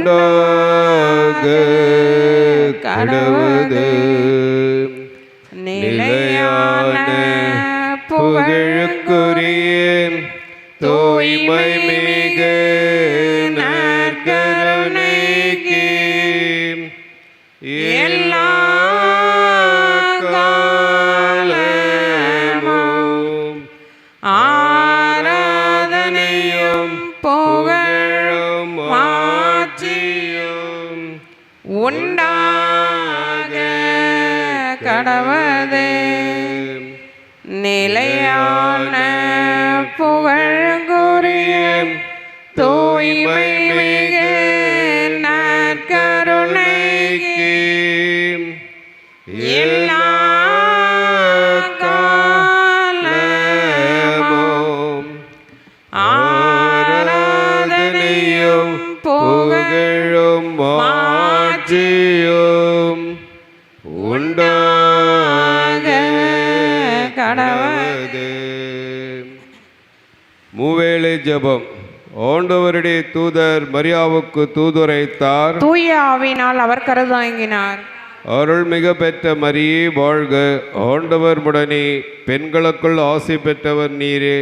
உண்டாக. கடவுது நிலையான புகழுக்குரிய தூய்மை மிகு நிலையான ஆண்டவருடைய தூதர் மரியாவுக்கு தூதுரைத்தார். தூய ஆவினால் அவர் கருதாங்கினார். அருள்மிக பெற்ற மரியே வாழ்க. ஆண்டவர் முடனே பெண்களுக்குள் ஆசி பெற்றவர் நீரே.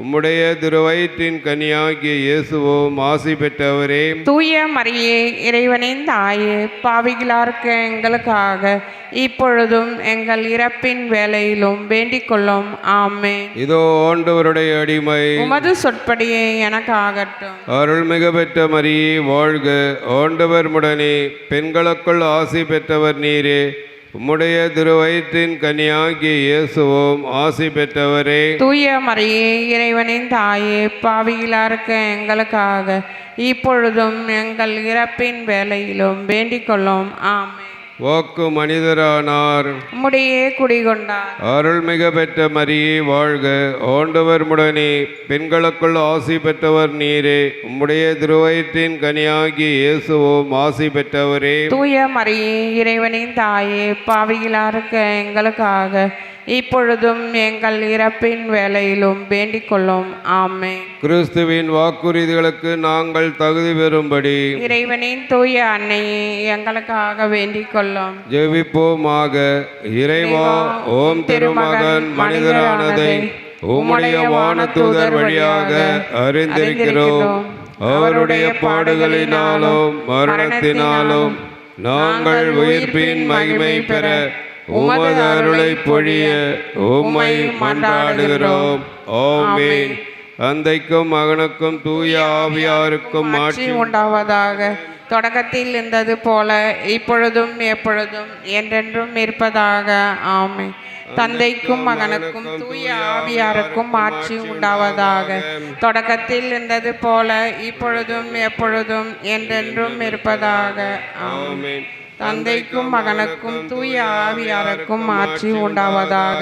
உம்முடைய திருவயிற்றின் கனியாகிய இயேசுவும் ஆசி பெற்றவரே. தூய மரியே இறைவனின் தாயே பாவிகளார்க்க எங்களுக்காக இப்பொழுதும் எங்கள் இறப்பின் வேலையிலும் வேண்டிக் கொள்ளும். ஆமென். இதோ ஆண்டவருடைய அடிமை. உமது சொற்படியே எனக்கு ஆகட்டும் அருள்மிக பெற்ற மரியே வாழ்க. ஆண்டவர் முடனே பெண்களுக்குள் ஆசி பெற்றவர் நீரே. உம்முடைய திருவயிற்றின் கனியாகிய இயேசுவோம் ஆசி பெற்றவரே. தூய மரியே இறைவனின் தாயே பாவிகளார்க்க எங்களுக்காக இப்பொழுதும் எங்கள் இறப்பின் வேலையிலும் வேண்டிக் கொள்ளும். ஆமே வாக்கு மனிதரானார். உம்முடைய குடிகொண்டார். அருள்மிக பெற்ற மரியே வாழ்க. ஆண்டவர் முடனே பெண்களுக்குள் ஆசி பெற்றவர் நீரே. உம்முடைய திருவயிற்றின் கனியாகிய இயேசுவும் ஆசி பெற்றவரே. தூய மரியே இறைவனின் தாயே பாவிகளார்க்க எங்களுக்காக இப்பொழுதும் எங்கள் இறப்பின் வேலையிலும் வேண்டிக் கொள்ளும். ஆமென். கிறிஸ்துவின் வாக்குறுதிகளுக்கு நாங்கள் தகுதி பெறும்படி இறைவனின் தூய அன்னையே எங்களுக்காக வேண்டிக் கொள்ளும். ஜெபிப்போமாக. இறைவா ஓம் திருமகன் மனிதரானதை உம்முடைய வானதூதர் வழியாக அறிந்திருக்கிறோம். அவருடைய பாடுகளினாலும் மரணத்தினாலும் நாங்கள் உயிர்ப்பின் மகிமை பெற உமது அருளை பொழிய உம்மை மன்றாடுகிறோம். ஆமென். தந்தைக்கும் மகனுக்கும் தூய ஆவியாருக்கும் ஆட்சி உண்டாவதாக. தொடக்கத்தில் இருந்தது போல இப்பொழுதும் எப்பொழுதும் என்றென்றும் இருப்பதாக. ஆமென். தந்தைக்கும் மகனுக்கும் தூய ஆவியாருக்கும் ஆட்சி உண்டாவதாக. தொடக்கத்தில் இருந்தது போல இப்பொழுதும் எப்பொழுதும் என்றென்றும் இருப்பதாக. ஆமென். தந்தைக்கும் மகனுக்கும் தூய ஆவியாருக்கும் ஆட்சி உண்டாவதாக.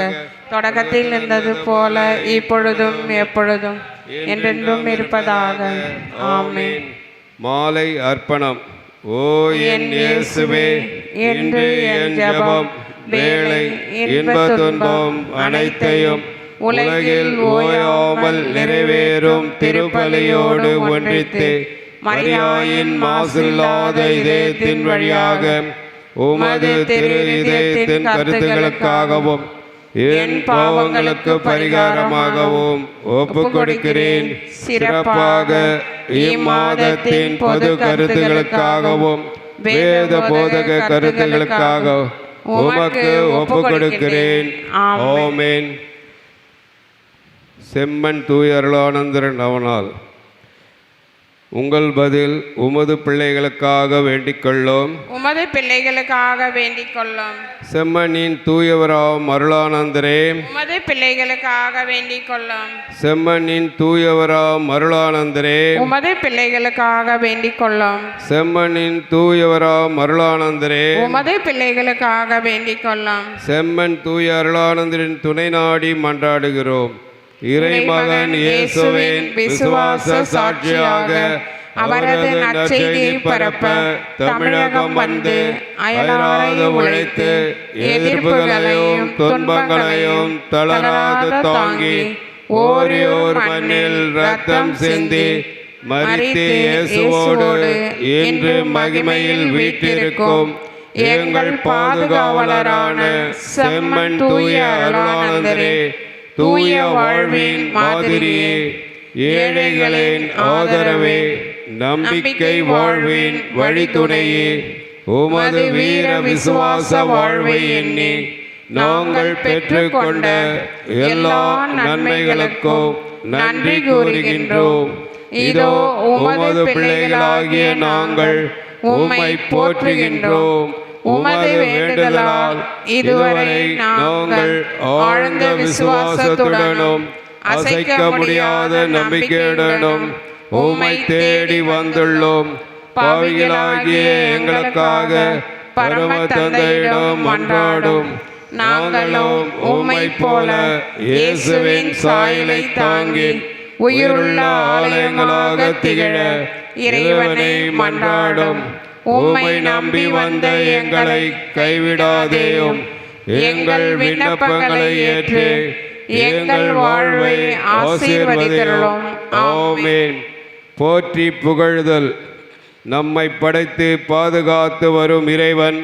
தொடக்கத்தில் இருந்தது போல இப்பொழுதும் எப்பொழுதும் என்றென்றும் இருப்பதாக. ஆமென். மாலை அர்ப்பணம். ஓ என் இயேசுவே இன்று என் ஜபம் வேலை இன்ப துன்பம் அனைத்தையும் உலகில் ஓயாமல் நிறைவேறும் திருப்பலியோடு ஒன்றித்து. மரியாயின் மாசில்லாத இதயத்தின் வழியாக உமது திரு இதயத்தின் கருத்துகளுக்காகவும் என் பாவங்களுக்கு பரிகாரமாகவும் ஒப்பு கொடுக்கிறேன் சிறப்பாக இம்மாதத்தின் பொது கருத்துகளுக்காகவும் வேத போதக கருத்துகளுக்காக உமக்கு ஒப்பு கொடுக்கிறேன் ஆமென். செம்மன் தூய அருளானந்தரன் அவனால். உங்கள் பதில் உமது பிள்ளைகளுக்காக வேண்டிக் கொள்ளும் உமது பிள்ளைகளுக்காக வேண்டிக் கொள்ளும் செம்மனின் தூயவராம் அருளானந்தரே உமது பிள்ளைகளுக்காக வேண்டிக் கொள்ளும் செம்மனின் தூயவராம் அருளானந்தரே உமது பிள்ளைகளுக்காக வேண்டிக் கொள்ளும் செம்மனின் தூயவராம் அருளானந்தரே உமது பிள்ளைகளுக்காக வேண்டிக் கொள்ளும் செம்மன் தூய அருளானந்தரின் துணை நாடி மன்றாடுகிறோம். இறைமகன் இயேசுவின் விசுவாச சாட்சியாக அவரது நற்செய்தியை பரப்ப தமிழகம் வந்து அயராது உழைத்து எதிர்ப்புகளையும் துன்பங்களையும் தளராது தாங்கி ஓரியோர் மண்ணில் ரத்தம் சிந்தி மரித்து இயேசுவோடு என்று மகிமையில் வீட்டிருக்கும் எங்கள் பாதுகாவலரான செம்மன் தூய அருளானந்தரே தூய வாழ்வின் மாதிரியே ஏழைகளின் ஆதரவே நம்பிக்கை வாழ்வின் வழித்துணையே உமது வீர விசுவாச வாழ்வை எண்ணி நாங்கள் பெற்றுக்கொண்ட எல்லா நன்மைகளுக்கும் நன்றி கூறுகின்றோம். இதோ உமது பிள்ளைகளாகிய நாங்கள் உம்மை போற்றுகின்றோம். உமது வேண்டுதலால் இதுவரை நாங்கள் ஆழ்ந்த விசுவாசத்துடனும் அசைக்க முடியாத நம்பிக்கையுடனும் உம்மை தேடி வந்துள்ளோம். பாவிகளாகிய எங்களுக்காக பரம தந்தையிடம் மன்றாடும் நாங்களும் உம்மை போல இயேசுவின் சாயலை தாங்கி உயிருள்ள ஆலயங்களாக திகழ இறைவனை மன்றாடும். உம்மை நம்பி வந்த எங்களை கைவிடாதேயும். எங்கள் விண்ணப்பங்களை ஏற்று எங்கள் வாழ்வை ஆசீர்வதித்தருளும். ஆமென். போற்றி புகழுதல். நம்மை படைத்து பாதுகாத்து வரும் இறைவன்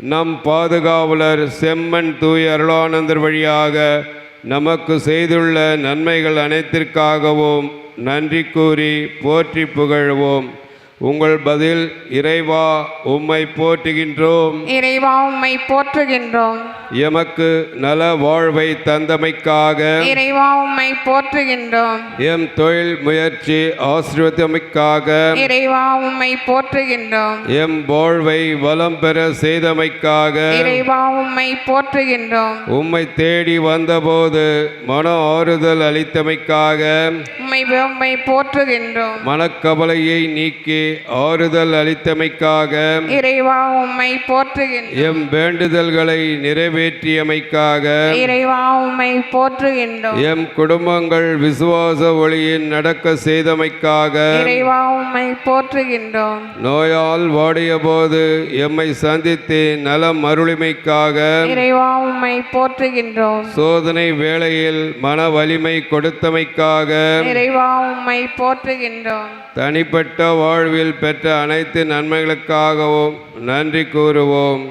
நம் பாதுகாவலர் செம்மன் தூய அருளானந்தர் வழியாக நமக்கு செய்துள்ள நன்மைகள் அனைத்திற்காகவும் நன்றி கூறி போற்றி புகழ்வோம். உங்கள் பதில் இறைவா உம்மை போற்றுகின்றோம். இறைவா உம்மை போற்றுகின்றோம். எமக்கு நல வாழ்வை தந்தமைக்காக. இறைவா உம்மை போற்றுகின்றோம். எம் தொழில் முயற்சி ஆசீர்வதிமைக்காக இறைவா உம்மை போற்றுகின்றோம். எம் வாழ்வை வளம் பெற செய்தமைக்காக. இறைவா உம்மை போற்றுகின்றோம். உம்மை தேடி வந்தபோது மன ஆறுதல் அளித்தமைக்காக. உம்மை உம்மை போற்றுகின்றோம். மனக்கவலையை நீக்கி ஆறுதல் அளித்தமைக்காக இறைவா உம்மை போற்றுகின்றோம் எம் வேண்டுதல்களை நிறைவேற்றியமைக்காக இறைவா உம்மை போற்றுகின்றோம். எம் குடும்பங்கள் விசுவாச ஒளியில் நடக்க செய்தமைக்காக இறைவா உம்மை போற்றுகின்றோம். நோயால் வாடியபோது எம்மை சந்தித்து நலம் அருளிமைக்காக இறைவா உம்மை போற்றுகின்றோம். சோதனை வேளையில் மன வலிமை கொடுத்தமைக்காக இறைவா உம்மை போற்றுகின்றோம். தனிப்பட்ட வாழ்வில் பெற்ற அனைத்து நன்மைகளுக்காகவும் நன்றி கூறுவோம்.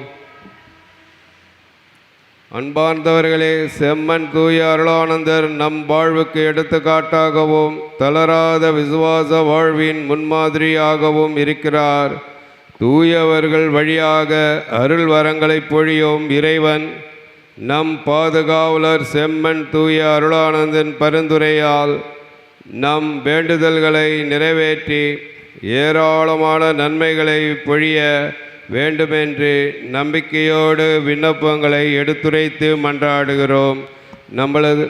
அன்பார்ந்தவர்களே செம்மன் தூய அருளானந்தர் நம் வாழ்வுக்கு எடுத்துக்காட்டாகவும் தளராத விசுவாச வாழ்வின் முன்மாதிரியாகவும் இருக்கிறார். தூயவர்கள் வழியாக அருள் வரங்களை பொழியும் இறைவன் நம் பாதுகாவலர் செம்மன் தூய அருளானந்தன் பரிந்துரையால் நம் வேண்டுதல்களை நிறைவேற்றி ஏராளமான நன்மைகளை பொழிய வேண்டுமென்று நம்பிக்கையோடு விண்ணப்பங்களை எடுத்துரைத்து மன்றாடுகிறோம். நம்மளது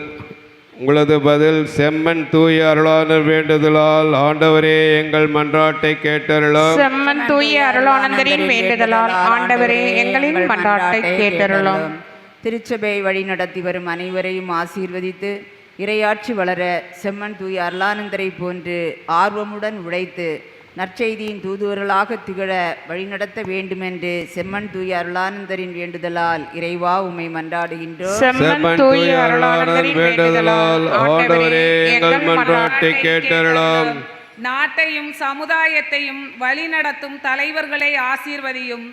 உங்களது பதில் செம்மன் தூய அருளாளர் வேண்டுதலால் ஆண்டவரே எங்கள் மன்றாட்டை கேட்டருளும். செம்மன் தூய அருளானந்தரின் வேண்டுதலால் ஆண்டவரே எங்களின் மன்றாட்டை கேட்டருளும். திருச்சபை வழி நடத்தி வரும் அனைவரையும் ஆசீர்வதித்து இறையாட்சி வளர செம்மன் தூய அருளானந்தரை போன்று ஆர்வமுடன் உழைத்து நற்செய்தியின் தூதுவர்களாக திகழ வழிநடத்த வேண்டுமென்று செம்மன் தூய அருளானந்தரின் வேண்டுதலால் இறைவா உம்மை மன்றாடுகின்றோம். செம்மன் தூய அருளானந்தரின் வேண்டுதலால் ஆண்டவரே எங்கள் மன்றாட்டை கேட்டருளும். நாட்டையும் சமுதாயத்தையும் வழிநடத்தும் தலைவர்களை ஆசீர்வதியும்.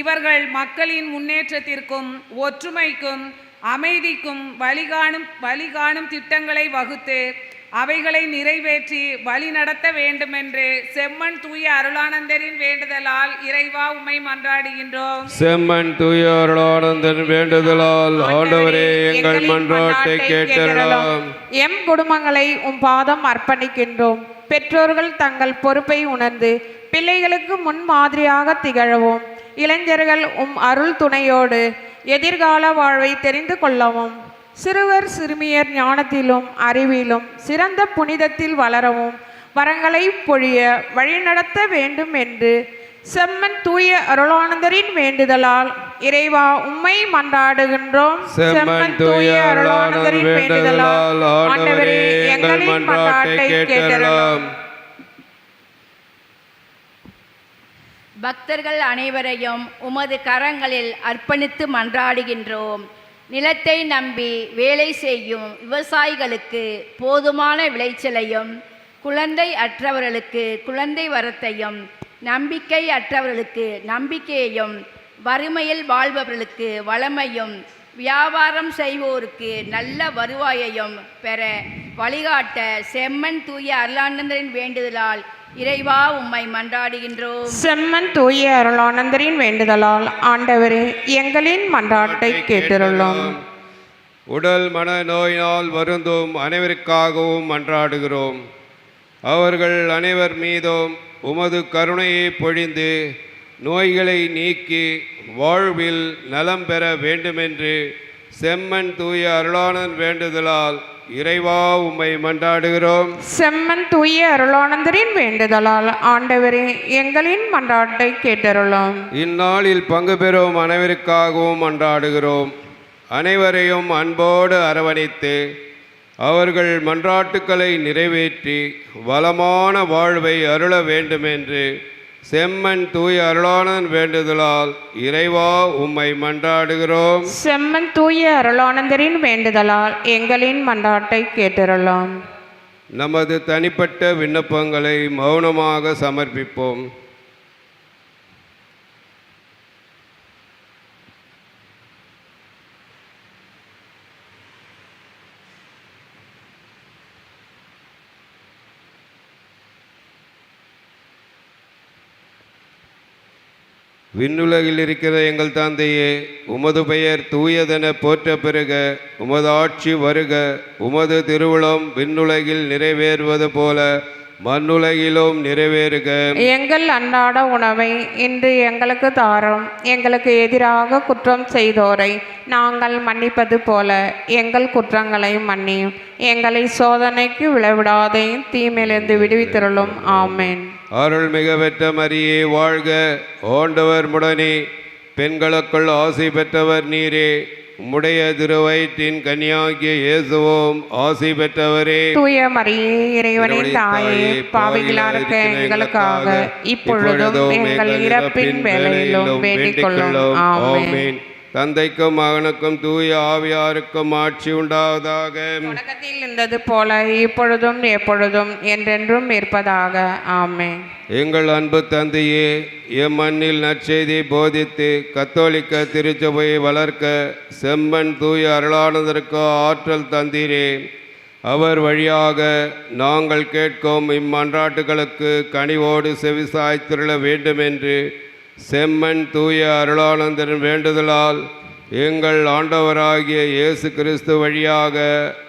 இவர்கள் மக்களின் முன்னேற்றத்திற்கும் ஒற்றுமைக்கும் அமைதிக்கும் வழிகாணும் வழிகாணும் திட்டங்களை வகுத்து அவைகளை நிறைவேற்றி வழி நடத்த வேண்டுமென்று செம்மன் தூய அருளானந்தரின் வேண்டுதலால் இறைவா உம்மை மன்றாடுகின்றோம். செம்மன் தூயாளோனந்தன் வேண்டுதலால் ஆண்டவரே எங்கள் மன்றாட்டை கேட்டறலாம் எம் குடும்பங்களை உம் பாதம் அர்ப்பணிக்கின்றோம். பெற்றோர்கள் தங்கள் பொறுப்பை உணர்ந்து பிள்ளைகளுக்கு முன்மாதிரியாக திகழவும். இளைஞர்கள் உம் அருள் துணையோடு எதிர்கால வாழ்வை தெரிந்து கொள்ளவும் சிறுவர் சிறுமியர் ஞானத்திலும் அறிவிலும் சிறந்த புனிதத்தில் வளரவும் வரங்களை பொழிய வழிநடத்த வேண்டும் என்று செம்மன் தூய அருளானந்தரின் வேண்டுதலால் இறைவா உம்மை மன்றாடுகின்றோம். செம்மன் தூய அருளானந்தன் வேண்டுதலால் ஆண்டவரே எங்கள் மன்றாட்டை கேட்டறலாம் பக்தர்கள் அனைவரையும் உமது கரங்களில் அர்ப்பணித்து மன்றாடுகின்றோம். நிலத்தை நம்பி வேலை செய்யும் விவசாயிகளுக்கு போதுமான விளைச்சலையும் குழந்தை அற்றவர்களுக்கு குழந்தை வரத்தையும் நம்பிக்கை அற்றவர்களுக்கு நம்பிக்கையையும் வறுமையில் வாழ்பவர்களுக்கு வளமையும் வியாபாரம் செய்வோருக்கு நல்ல வருவாயையும் பெற வழிகாட்ட செம்மன் தூய அருளானந்தரின் வேண்டுதலால் இறைவா உம்மை மன்றாடுகின்றோம். செம்மன் தூய அருளானந்தரின் வேண்டுதலால் ஆண்டவரே எங்களின் மன்றாட்டை கேட்டிருள்ளோம் உடல் மன நோயினால் வருந்தும் அனைவருக்காகவும் மன்றாடுகிறோம். அவர்கள் அனைவர் மீதும் உமது கருணையை பொழிந்து நோய்களை நீக்கி வாழ்வில் நலம் பெற வேண்டுமென்று செம்மன் தூய அருளானன் வேண்டுதலால் இறைவா உம்மை மன்றாடுகிறோம். செம்மன் தூய அருளானந்தரின் வேண்டுதலால் ஆண்டவரே எங்களின் மன்றாட்டை கேட்டிருள்ளோம் இந்நாளில் பங்கு பெறும் அனைவருக்காகவும் மன்றாடுகிறோம். அனைவரையும் அன்போடு அரவணைத்து அவர்கள் மன்றாட்டுக்களை நிறைவேற்றி வளமான வாழ்வை அருள வேண்டுமென்று செம்மன் தூய அருளானன் வேண்டுதலால் இறைவா உம்மை மன்றாடுகிறோம். செம்மன் தூய அருளானந்தரின் வேண்டுதலால் எங்களின் மன்றாட்டை கேட்டிருள்ளோம் நமது தனிப்பட்ட விண்ணப்பங்களை மௌனமாக சமர்ப்பிப்போம். விண்ணுலகில் இருக்கிற எங்கள் தந்தையே உமது பெயர் தூயதென போற்ற பெறுக உமது ஆட்சி வருக உமது திருவிழம் விண்ணுலகில் நிறைவேறுவது போல மண்ணுலகிலும் நிறைவேறுக. எங்கள் அன்றாட உணவை இன்று எங்களுக்கு தாரும். எங்களுக்கு எதிராக குற்றம் செய்தோரை நாங்கள் மன்னிப்பது போல எங்கள் குற்றங்களை மன்னியும். எங்களை சோதனைக்கு விளைவிடாதையும் தீமையிலிருந்து விடுவித்திருளும். ஆமேன். அருள்மிக பெற்ற மரியே வாழ்க. ஆண்டவர் முடனே பெண்களுக்குள் ஆசை பெற்றவர் நீரே. உம்முடைய திருவயிற்றின் கன்னியாகிய இயேசுவோம் ஆசை பெற்றவரே. தூய மரியே இறைவனின் தாயே பாவிகளா இருக்க எங்களுக்காக இப்பொழுதும் எங்கள் இறப்பின் வேலையிலும் வேண்டிக் கொள்ளும் ஆமென். தந்தைக்கும் மகனுக்கும் தூய ஆவியாருக்கும் ஆட்சி உண்டாவதாக. தொடக்கத்தில் இருந்தது போல இப்பொழுதும் எப்பொழுதும் என்றென்றும் இருப்பதாக. ஆமென். எங்கள் அன்பு தந்தையே எம் மண்ணில் நற்செய்தி போதித்து கத்தோலிக்க திருச்சபையை வளர்க்க செம்மன் தூய அருளானதற்கு ஆற்றல் தந்தீரே. அவர் வழியாக நாங்கள் கேட்கும் இம்மன்றாட்டுகளுக்கு கனிவோடு செவிசாய்த்திருள வேண்டுமென்று செம்மன் தூய அருளானந்தரின் வேண்டுதலால் எங்கள் ஆண்டவராகிய இயேசு கிறிஸ்து வழியாக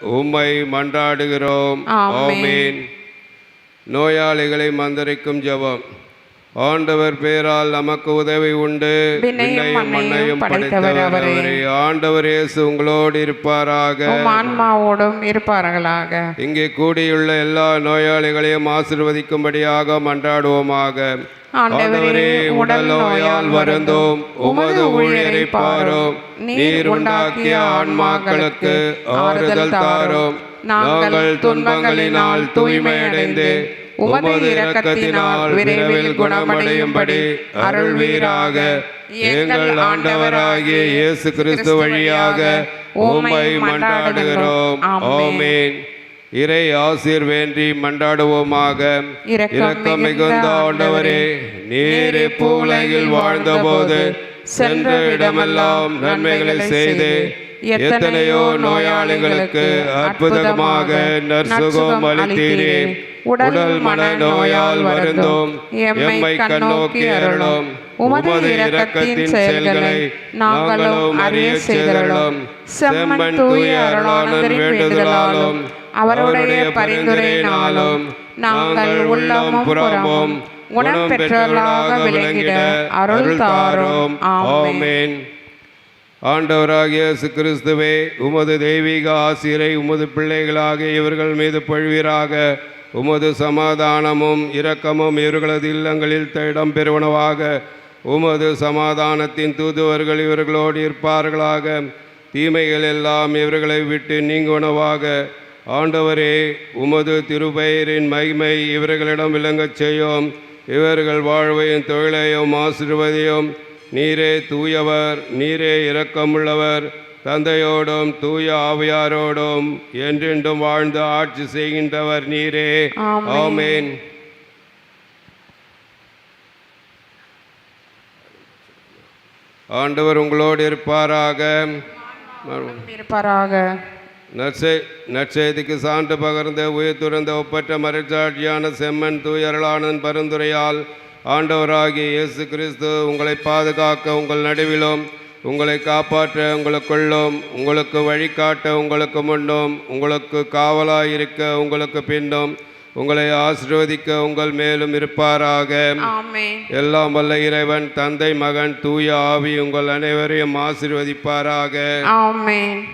உம்மை மன்றாடுகிறோம். ஆமென். நோயாளிகளை மந்தரிக்கும் ஜெபம். ஆண்டவர் பேரால் நமக்கு உதவி உண்டு. விண்ணையும் மண்ணையும் படைத்தவர் அவரே. ஆண்டவர் இயேசு உங்களோடு இருப்பாராக. ஆன்மாவோடும் இருப்பார்களாக. இங்கே கூடியுள்ள எல்லா நோயாளிகளையும் ஆசிர்வதிக்கும்படியாக மன்றாடுவோமாக. ஆண்டவரே, உடல் நோயால் வருந்தோம். உமது ஊழியரை பாரும். நீர் உண்டாக்கிய ஆன்மாக்களுக்கு ஆறுதல் தாரும். நாங்கள் துன்பங்களினால் தூய்மையடைந்து உமது இரக்கத்தினால் விரைவில் குணமடையும்படி அருள்வீராக எங்கள் ஆண்டவராகிய இயேசு கிறிஸ்து வழியாக உம்மை மன்றாடுகிறோம். ஆமென். இறை ஆசீர் வேண்டி மன்றாடுவோமாக. இரக்கம் மிகுந்த ஆண்டவரே நீர் பூலையில் வாழ்ந்தபோது சென்ற இடமெல்லாம் நன்மைகளை செய்து எத்தனையோ நோயாளிகளுக்கு அற்புதமாக நற்சுகம் அளித்தீரே. உடல் மன நோயால் வருந்தோம். எம்மை கண்ணோக்கி அருளும். உமது இரக்கத்தின் செயல்களை நாங்களும் அறிய செய்தருளும். செம்மன் தூய அருளானந்தரின் வேண்டுதலாலும். அவருடைய பரிந்துரையினாலும் நாங்கள் உள்ளமும் புறமும் குணம் பெற்றவர்களாக விளங்கிட அருள் தாரும். ஆமென். ஆண்டவராகிய இயேசு கிறிஸ்துவே உமது தெய்வீக ஆசிரை உமது பிள்ளைகளாக இவர்கள் மீது பழுவீராக உமது சமாதானமும் இரக்கமும் இவர்களது இல்லங்களில் த- இடம்பெறுவனவாக உமது சமாதானத்தின் தூதுவர்கள் இவர்களோடு இருப்பார்களாக தீமைகள் எல்லாம் இவர்களை விட்டு நீங்குவனவாக ஆண்டவரே உமது திருப்பெயரின் மகிமை இவர்களிடம் விளங்கச் செய்யும் இவர்கள் வாழ்வையும் தொழிலையும் ஆசிர்வதையும் நீரே தூயவர் நீரே இரக்கமுள்ளவர். தந்தையோடும் தூய ஆவியாரோடும் என்றென்றும் வாழ்ந்து ஆட்சி செய்கின்றவர் நீரே. ஆமென். ஆண்டவர் உங்களோடு இருப்பாராக. இருப்பாராக. நற்செய் நற்செய்திக்கு சான்று பகர்ந்த உயிர் துறந்த ஒப்பற்ற மறைச்சாட்சியான செம்மன் தூயரளானன் பரிந்துரையால் ஆண்டவராகிய இயேசு கிறிஸ்து உங்களை பாதுகாக்க உங்கள் நடுவிலும் உங்களை காப்பாற்ற உங்களுக்குள்ளும் உங்களுக்கு வழிகாட்ட உங்களுக்கு முன்னும் உங்களுக்கு காவலாயிருக்க உங்களுக்கு பின்னும் உங்களை ஆசீர்வதிக்க உங்கள் மேலும் இருப்பாராக. எல்லாம் வல்ல இறைவன் தந்தை மகன் தூய ஆவி உங்கள் அனைவரையும் ஆசீர்வதிப்பாராக.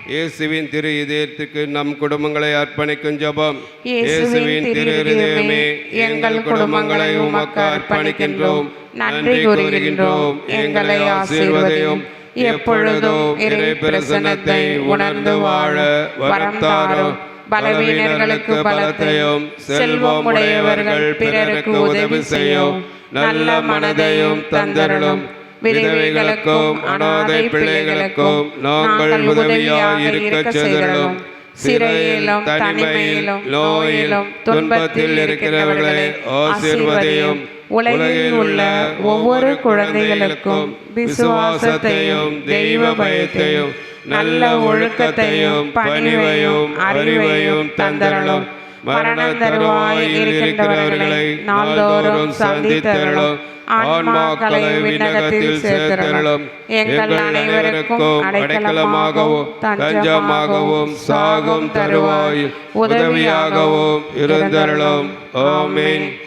இயேசுவின் திரு இதயத்துக்கு நம் குடும்பங்களை அர்ப்பணிக்கும் ஜெபம். இயேசுவின் திரு இதயமே, எங்கள் குடும்பங்களை உமக்கு அர்ப்பணிக்கின்றோம். நன்றி கூறுகின்றோம். எங்களை ஆசீர்வதியும். எப்பொழுதும் இறை பிரசன்னத்தை உணர்ந்து வாழ வரம் தாரும். பலவீனர்களுக்கு பலத்தையும் செல்வம் உடையவர்கள் பிறருக்கு உதவி செய்யும். நல்ல மனதையும் தந்தருளும். விதவைகளுக்கும் அனாதை பிள்ளைகளுக்கும் நாங்கள் உதவியாக இருக்க செய்தருளும் சிறையிலும் தனிமையிலும் நோயிலும் துன்பத்தில் இருக்கிறவர்களை ஆசீர்வதியும் உலகில் உள்ள ஒவ்வொரு குழந்தைகளுக்கும் விசுவாசத்தையும் தெய்வ பயத்தையும் நல்ல ஒழுக்கத்தையும் பணிவையும் அறிவையும் தந்தரலும் மரணம் தருவாயில் இருக்கின்றவர்களை நாள்தோறும் சந்தித்தருளும். ஆன்மாக்களை விண்ணகத்தில் சேர்த்தருளும். எங்கள் அனைவருக்கும் அடைக்கலமாகவும் தஞ்சமாகவும் சாகும் தருவாய். உதவியாகவும் இருந்தருளும். ஆமீன்.